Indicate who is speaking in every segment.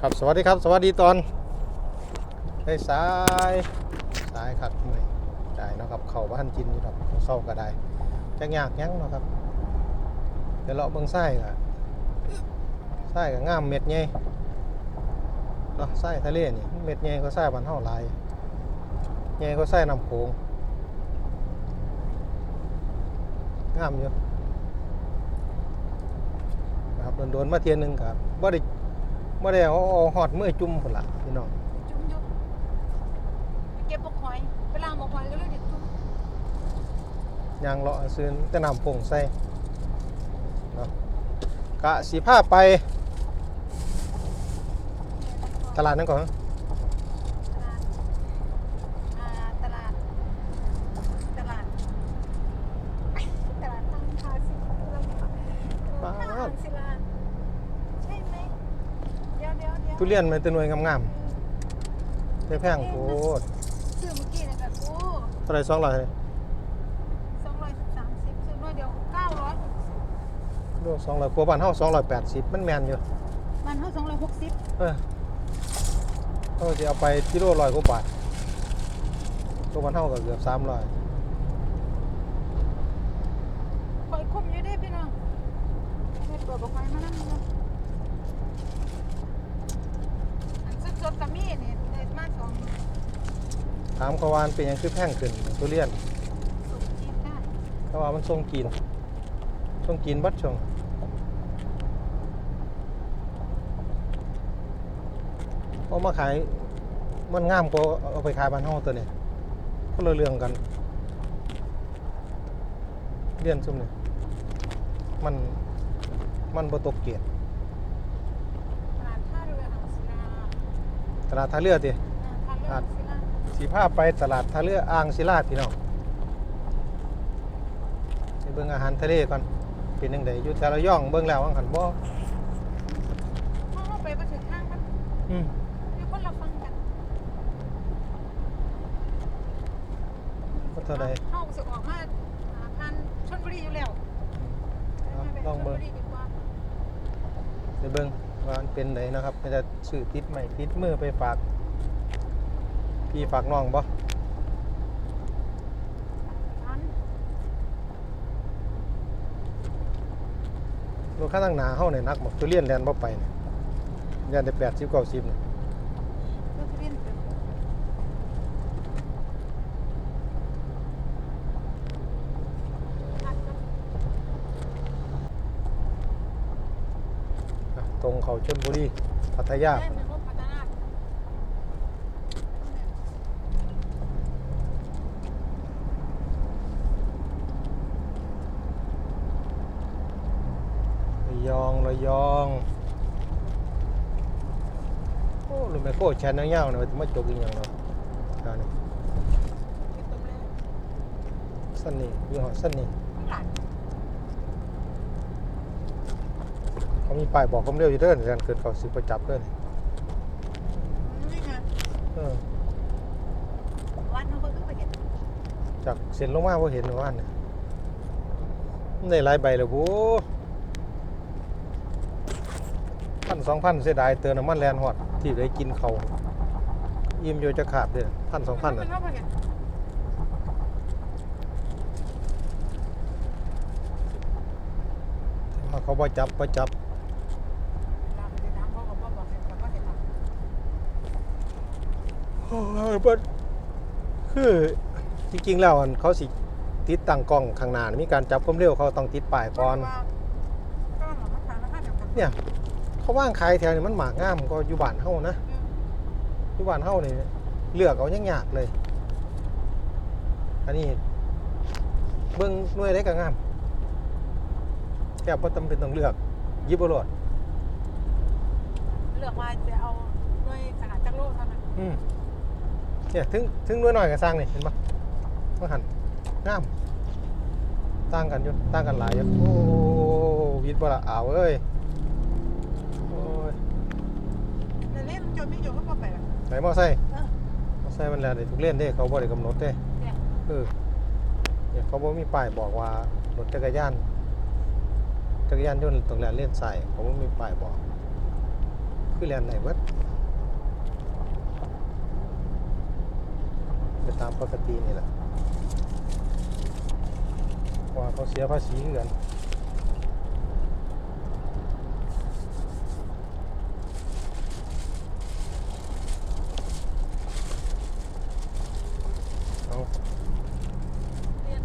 Speaker 1: ครับสวัสดีครับสวัสดีตอนได้สายสายขัดไม่ได้เนาะครับเขาบ้านจินอยู่ครับเศร้าก็ได้จักยากยังเนาะครับเดี๋ยวเราะเบิ่งไส้ก็ไส้ก็งามเม็ดใหญ่เนาะไส้ทะเลนี่เม็ดใหญ่ก็ไส้บ้านเฮาลายใหญ่ก็ไส้น้ำโขงงามอยู่นะครับโดนๆมาเทียนหนึ่งครับบ่ได้ บ่ได้เอาเอาหอดมือจุ่มพุ่นล่ะพี่น้อง
Speaker 2: จุ่มอยู่ไปเก็บปลาหอยไปล้างปลาหอยก็เลยเด็ดจุ่ม
Speaker 1: ยางเลาะซื้อแต่น้ำผงใส่เนาะกะสีผ้าไป ตลาดนั่นก่อน
Speaker 2: ตลาดอ่าตลาด ตลาด ตลาดตั้งคาสิตลาดตั้งศิลาใช่ไหมเดี๋ยวเดี๋ยวเดี๋ยว
Speaker 1: ทุเรียนมันเป็นหน่วยงามๆแพงๆโคตร
Speaker 2: ซื้อเมื่อกี้นะครับโอ้
Speaker 1: เท่าไหร่200เลย
Speaker 2: สองร้อยสามสิบซื้อหน่วยเดียวเก้าร้อย
Speaker 1: ลูก200กว่าบ้านเฮา280มันแม่นอยู่
Speaker 2: มันเท่าสองร้อยหกสิบ
Speaker 1: เออเฮาสิเอาไปกิโล100กว่าบาทตัวบ้านเฮาก็เกือบ300
Speaker 2: หอยคมอยู่ได้พี่น้องให้เปิดปลาหอยมานั่งนะอัน สดๆกับมีนี่ได้มาสอง
Speaker 1: ถามเขาวาอันเป็นหยังคือแพงขึ้นทุเรียน
Speaker 2: สุกจีนได้
Speaker 1: เพราะว่ามันส่งกินส่งกินบัดช่วงเอามาขายมันงามกว่าเอาไปขายบ้านเฮาตัวนี้คนละเรื่องกันเรียนซุ่มนี่มันมันบ่ตกเกียรติ
Speaker 2: ลาดท่าเรืออ่างศิลา
Speaker 1: ต ลาดท่าเรือติ
Speaker 2: อ่าท่าเรืออ่างศิลา
Speaker 1: สีภาพไปตลาดท่าเรืออ่างศิลาพี่น้องไปเบิ่งอาหารทะเลก่อนเป็นจังไดอยู่แต่ละย่องเบิ่งแล้วว่าหันบ่
Speaker 2: ห้องไปมาถึงทางมัน
Speaker 1: อืม
Speaker 2: มีคนละฟังกัน
Speaker 1: ก็เท่าใด
Speaker 2: ห้องสึกออกมาอ่าทานชลบุรีอยู่แล้ว
Speaker 1: เอาลอง
Speaker 2: ชล
Speaker 1: เบิ่ง
Speaker 2: บุรีดีกว่า
Speaker 1: ไปเบิ่ง ว่ามันเป็นไดนะครับไม่ได้ซื้อติดใหม่ติดมือไปฝาก พี่ฝากน้องบ่รถข้าตั้งหนาเข้าเนี่ยนักบอกทุเรียนแลนบ่ไปเนี่ยยันได้80 90เนี่ย
Speaker 2: รถทะเบียนเนทันก็
Speaker 1: อะต รงเขาชลบุรีพัทยา
Speaker 2: ได้เป็นรถพัฒนา
Speaker 1: ระยองระยองโอ้ลูกแม่โคแชนยาวๆเนี่ยว่าสิมาจกอีหยังเนาะอ่านี่
Speaker 2: อยู่ตรงเลย
Speaker 1: สั้นนี่ยี่ห้อสั้นนี่
Speaker 2: ข้างหลัง
Speaker 1: เขา มีป้ายบอกความเร็วอยู่เด้อในการเกิดเขาสิประจับเด้อนี่
Speaker 2: นี่ไง
Speaker 1: เออ
Speaker 2: วันเขาก็ขึ้นไปเห็น
Speaker 1: จากเส้นลงมาบ่เห็นว่าเนี่ยมันได้หลายใบแล้วบูพันสองพันเสียดายเติมน้ำมันแลนฮอดที่ได้กินเขาวอิ่มอยู่จะขาดเด้อพันสองพัน
Speaker 2: มั
Speaker 1: อะ
Speaker 2: นเข้าไปเห็น
Speaker 1: ว่าเขาบ่จับบ่จับ
Speaker 2: เราไปถามเขาก็บอกบอกเห็นแต่ก็เห็นหรอก
Speaker 1: โอ้ยเบิด คือจริงๆแล้วอันเขาสิติดตั้งกล้องข้างหน้านี่มีการจับความเร็วเขาต้องติดป้ายก่อน
Speaker 2: ก็หลอกมาทางแล้วก็เดียวกัน
Speaker 1: เนี่ยเขาว่างขายแถวนี้มันหมากงามก็อยู่บ้านเฮานะอยู่บ้านเฮานี่เลือกเอายังยากเลย อันนี้ เบิ่งหน่วยได้ก็งามแค่บ่จำเป็นต้องเลือกหยิบเอาโลด
Speaker 2: เลือกว่าจะเอาด้วยขนาดจักรโลเท่านั้น
Speaker 1: อืม เนี่ยถึงถึงหน่วยน้อยก็สร้างนี่เห็นปะว่าหันงามต่างกันอยู่ต่างกันหลายอยู่โอ้วิทย์บ่ละอ้าวเอ้ยโอ้ย
Speaker 2: แต่เล่นจนไม่จบก็พอไปแล้ว
Speaker 1: ไหนมอไซค์
Speaker 2: เออ
Speaker 1: มอไซค์มันแล่นได้ทุกเล่นเด้เขาบ่ได้กำหนดเด้
Speaker 2: เนี่ย
Speaker 1: เออเนี่ยเขาบ่มีป้ายบอกว่ารถจักรยานจักรยานยนต์ต้องแล่นเลนซ้ายเขาบ่มีป้ายบอก คือเรียนไหนเบิด ไปตามปกตินี่แหละเพราะว่าเขาเสียภาษีเงินเอา
Speaker 2: เรียน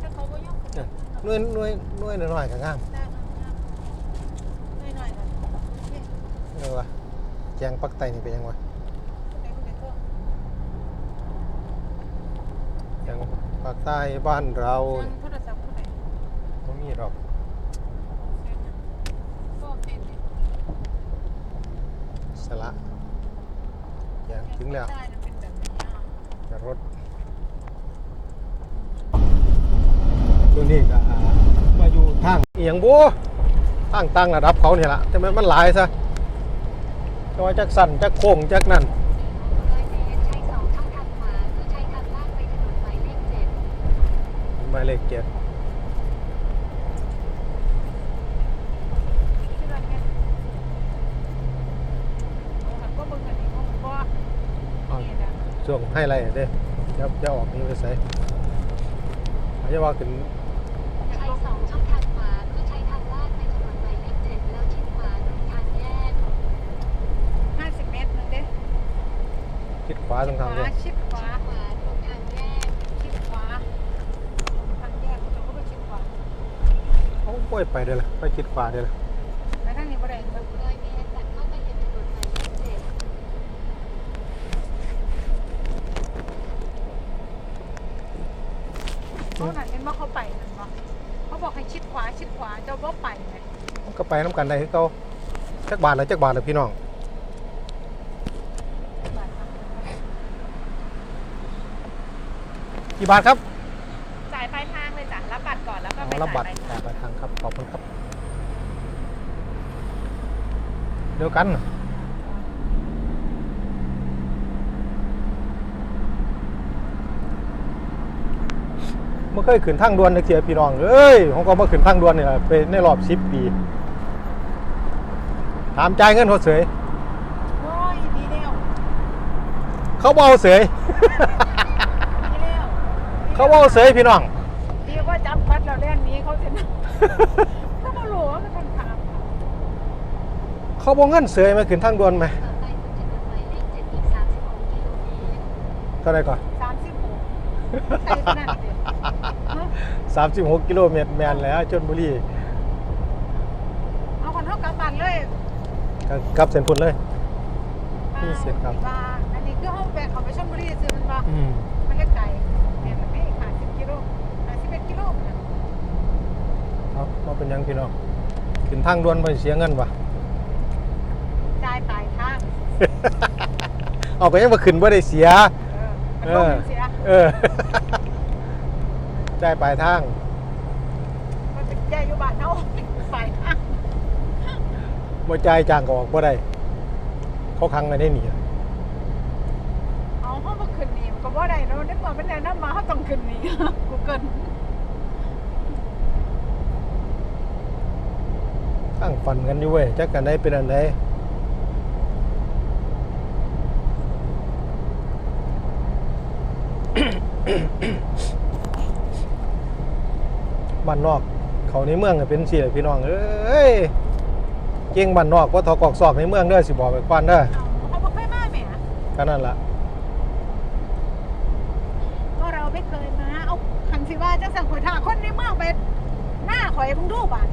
Speaker 2: ถ้าเขาก็ยก
Speaker 1: เนี่ยหน่วยหน่วยหน่วยน้อยๆก็งาม
Speaker 2: ได้ครับหน่อยหน่อยกันเนี่ย
Speaker 1: เออวะแจงปักไตนี่เป็นยังวะ
Speaker 2: คนไหนคนไหนก็
Speaker 1: แจ งปักใต้บ้านเรา
Speaker 2: ยังโทรศัพท์คนไหน
Speaker 1: ไม่มีหรอก
Speaker 2: เสียงยังก็เป็นเนี่ย
Speaker 1: สละแจงถึงแล้ว
Speaker 2: ได้นะเป็นแบบนี้อะ
Speaker 1: จะรถช่วงนี้ก็มาอยู่ทางเอียงบัวทางตั้งระดับเขาเนี่ยละแต่มันมันหลายซะจอยจักสั่นจักโค้งจักนั่น
Speaker 3: ว่าเอานี่นะ
Speaker 1: ช่วงให้ไรเด้จะจะออกนี่ไปใส่อาจจะว่าขึ้น
Speaker 3: ใช้สองช่องทางขวาเพื่อใช้ทางลาดไปถนนหมายเลขเจ็ดแล้วชิดขวาลงทางแยก
Speaker 2: ห้าสิบเมตรนึงเด้
Speaker 1: ทิศขวาตรงทาง
Speaker 2: ข
Speaker 1: เดียว
Speaker 2: วาชิดขวา
Speaker 3: ขวาลงทางแยก
Speaker 2: ชิดขวาทางแยกเราก็ไปชิดขวา
Speaker 1: โอ้ยไปเด้อละไปทิศขวาเด้อละ
Speaker 2: ไปทางนี้บ่ได้เบิ่ง
Speaker 3: ร้อยเมตรตัดเข้าไปยังถนนหมายเลขเจ็ด
Speaker 2: เขาหันเป็นว่าเขาไปนั่นบ่เขาบอกให้ชิดขวาชิดขวาเจ้าบ่ไปไง
Speaker 1: ก็ไปน้ำกันได้คือเก่าจักบาทละจักบาทละพี่น้องกี่บาทครับ
Speaker 2: จ่ายปลายทางเลยจ้ะรับบัตรก่อนแล้วก็
Speaker 1: อ๋
Speaker 2: ไป
Speaker 1: อรับบัตร
Speaker 2: จ่ายปลายทาง
Speaker 1: ขอบคุณครับ เดียวกันเมื่อเคยขึ้นทางด่วนนักเสียพี่น้องเอ้ยผมก็มาขึ้นทางด่วนนี่แหละเป็นในรอบสิบปี ถามจ่ายเงินเขาเสย
Speaker 2: โอ้ยดีแล้ว
Speaker 1: เขาบเอกเสย
Speaker 2: ดีแล้ว
Speaker 1: เขาบเอกเสยพี่น้อง
Speaker 2: ดีว่าจับบัตรแล้วเล่นนี้เขาสินะ เขาบ่รู้ว่ามันทางถาม
Speaker 1: เขาบอกเงินเสยมาขึ้นทางด่วนไหม
Speaker 3: ต่อไปบนถนนหมายเลขเจ็ดอีกสามสิบหกกิโลเมตร
Speaker 1: เท่าไหรก่อน
Speaker 2: สามสิบหกใส่ขนาดเดียวฮะ
Speaker 1: สามสิบหกกิโลเมตรแมนแล้วชนบุรี
Speaker 2: เอาคนเท่ากลับบ้านเลย
Speaker 1: ก็กลับเส้นพุ่นเลยนี่เสร็จครับ
Speaker 2: ว่าอันนี้คือห้องแบกเขาไปชลบุรีซื้อมันว่า
Speaker 1: อืม
Speaker 2: มันเล็กไก่เนี่ยมันไม่ขาดสิบกิโลขาดสิบเอ็ดกิโลนะ
Speaker 1: ครับมาเป็นหยังพี่น้องขึ้นทางด่วนไปเสียเงินปะ
Speaker 2: จ่ายปลายทาง
Speaker 1: เอาก็ยังมาขึ้นบ่ได้เสีย
Speaker 2: เออมันลงเสีย
Speaker 1: เออจ่ายปลายทาง
Speaker 2: มันเป็นแย่อยู่บ้านเนาะปลายทาง
Speaker 1: บ่จ่ายจ้างก็ออกบ่ได้เขาคังกันได้หนี
Speaker 2: เอาห้องมาขึ้นนี่มันก็บ่ได้เนาะนึกว่ามันแนะนำมาเขาต้องขึ้นนี่กูเกิล
Speaker 1: ตั้ง ฟันกันอยู่เว้ยจักกันได้เป็นอันใดบ้านนอก เขาในเมืองก็เป็นสิแหละพี่น้องเอ้ยเก่งบ้านนอกว่าทอกอกซอกในเมืองเด้อสิบอกไปก่อนเด้อ
Speaker 2: เอาเขาบ่เคยมาแหม
Speaker 1: ก็นั่นล่ะ
Speaker 2: ก็เราไม่เคยมาเอาคันสิว่าจังสั่งข่อยท่าคนในเมืองไปหน้าข่อยมึงดูบ้าน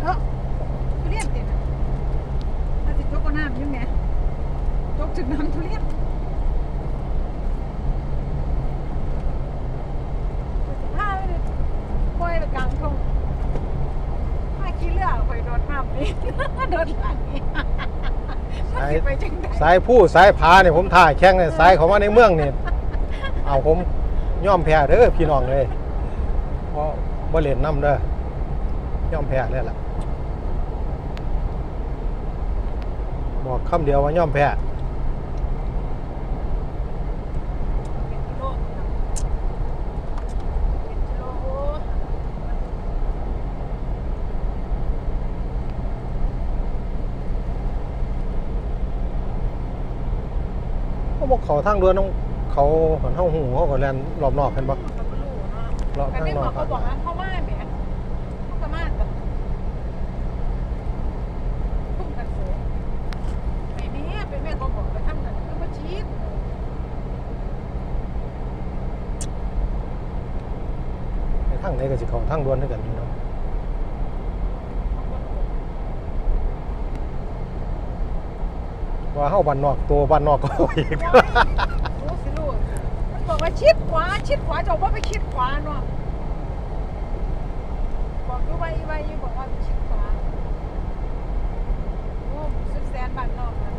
Speaker 2: เออทุเรียนเต็มอะถ้าสิจกก็น้ำอยุ่งไง จกถึงน้ำทุเรียนข้าไปเลยปล่อยไปกลางทุ่งมาขี้เลือข่อยโดนน้ำนี่โดนหลังนี่มันสิไปจังได
Speaker 1: สายผู้สายผาเนี่ยผมถ่ายแข่งเนี่ยสายเขามาในเมืองเนี่ยเอาผมย่อมแพ้เด้อพี่น้องเลยเพราะบ่เล่นน้ำเด้อย่อมแพ้เลยล่ะบอกคำเดียวว่าย่อมแพ้
Speaker 2: เป็นกิโลเป็นกิโล
Speaker 1: เขาบอกเขาทางด่วนต้องเขาหันเฮาหูเขาก็แล่นรอบนอกเห็นบ่
Speaker 2: เขาก็รู้เนาะ
Speaker 1: รอบ
Speaker 2: แต่
Speaker 1: ทาง
Speaker 2: ไม่
Speaker 1: น
Speaker 2: บ
Speaker 1: อ
Speaker 2: อกกเขาบอกว่าเข้ามาแหมเขาก็มากับตุ้มกันเสือไอ้นี่เป็นแม่ก็บอกไปทำนั่นก็มาชีด
Speaker 1: ในทางไหนก็สิเขาทางด่วนด้วยกันอยู่เนาะ เข้าบ้านนอกตัวบ้านนอกก็เอาอีก
Speaker 2: โอ้สิลูกบอกว่าชิดขวาชิดขวาเจ้าพ่อไปชิดขวาเนาะบอกอยู่ว่าอีว่ยูบอกว่าไปชิดขวาโอ้สุดแสนบ้านนอกนะ